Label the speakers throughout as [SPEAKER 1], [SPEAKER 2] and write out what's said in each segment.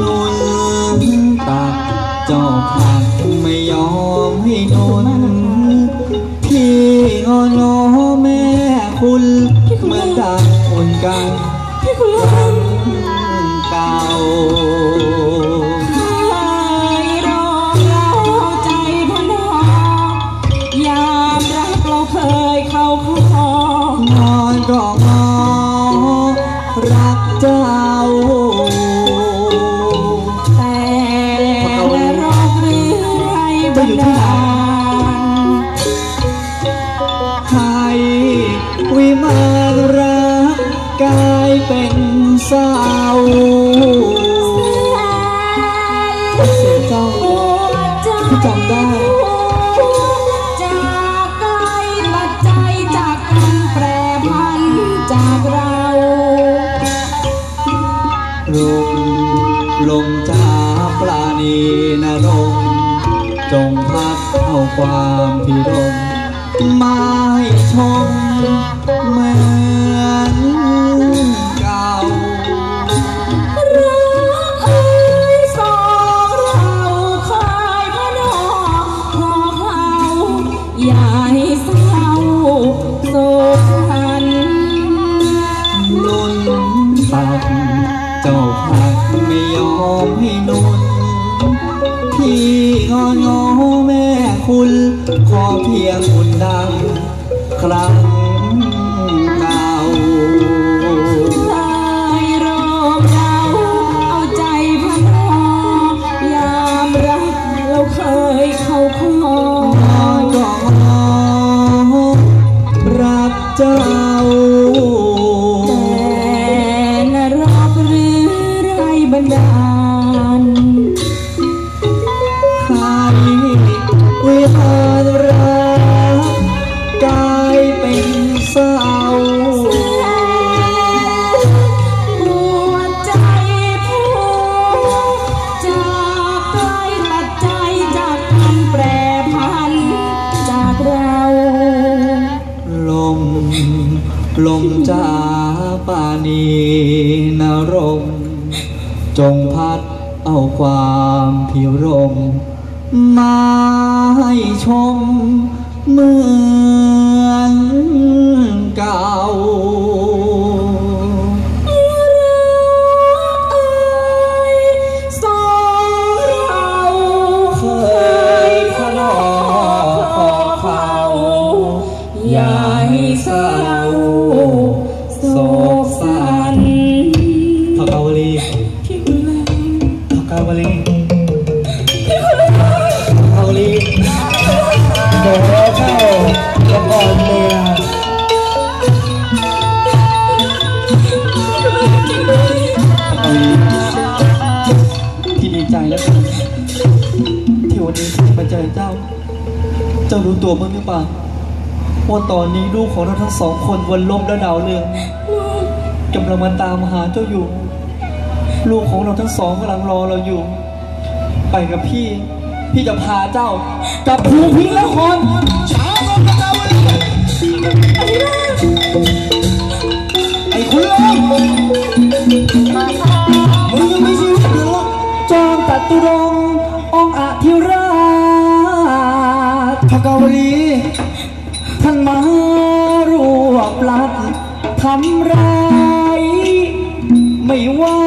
[SPEAKER 1] นุน
[SPEAKER 2] ตักเจ้าผักไม่ยอมให้นุนพี่งอนอแม่คุณเมือนดังอุ่นกัน
[SPEAKER 1] พี่คุณลุง
[SPEAKER 2] เก่า
[SPEAKER 1] เคยรอเราใจพนอยามรักเราเคยเข้าคอ
[SPEAKER 2] นอนก็งอรักเจ้า วิมานรักกลายเป็นเศร้าเสียเจ้าพี่จำได้
[SPEAKER 1] จากไกลตัดใจจากกันแปรพันจากเรา
[SPEAKER 2] ลมลมจ้าปลาณีนรงค์จงพัดเอาความพิรมมาให้ชม ตักเจ้าพักไม่ยอมให้นุนพี่งอนงอแม่คุณ ขอเพียงคุณดัง ครั้ง
[SPEAKER 1] ลม
[SPEAKER 2] จ้าปา
[SPEAKER 1] นีนร
[SPEAKER 2] ม จงพัดเอาความพิรม มาให้ชมเหมือนเก่า
[SPEAKER 1] เศร้าโศกสัน
[SPEAKER 2] พักกาวลี
[SPEAKER 1] พี่คุณลุง
[SPEAKER 2] พักกาวลีพักกาวลีโดนเข้าละครเมียพี่ดีใจแล้วที่วันนี้มาเจอเจ้า เจ้ารู้ตัวมั้างหรือเปล่า ว่าตอนนี้ลูกของเราทั้งสองคนวันลมและดาวเรืองกำลังมาตามหาเจ้าอยู่ ลูกของเราทั้งสองกำลังรอเราอยู่ ไปกับพี่ พี่จะพาเจ้ากับภูพิงนครช้าก่อนเจ้าไอ้คุณลุงำร้ายไม่ว่า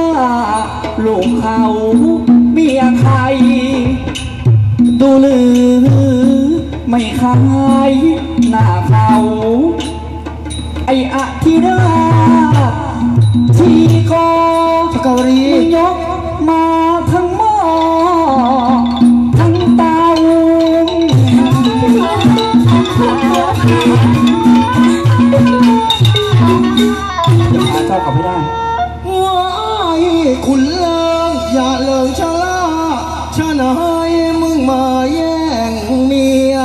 [SPEAKER 2] ลูกเขาเมียใครดูหรือไม่คายหน้าเขาไอ้อธิราชที่กอ
[SPEAKER 3] พระกาวลี
[SPEAKER 2] ยกมา มึงมา
[SPEAKER 3] แย่งเมีย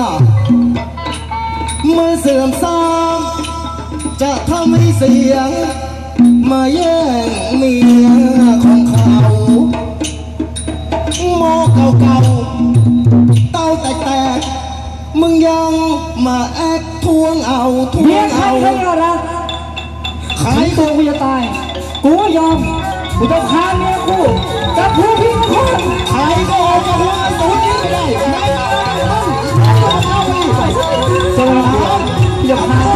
[SPEAKER 3] มันเสื่อมทรามจะทำให้เสียง มาแย่งเมียของเขาหมอเก่าๆเต้าแตกๆมึงยังมาแอกทวงเอาทว
[SPEAKER 2] เมีย
[SPEAKER 3] ง
[SPEAKER 2] ใคร
[SPEAKER 3] เอา
[SPEAKER 2] ใครก็รัก
[SPEAKER 3] ขาย
[SPEAKER 2] ถึงตัวกูจะตายกูก็ยอม กูต้องฆ่าเมียกูจับผู้พิฆา
[SPEAKER 3] ตใครก็ออกจากห้องสูนี้ไม่ได้ไหนก็ไม่ต้องสวัสดีอย่าพา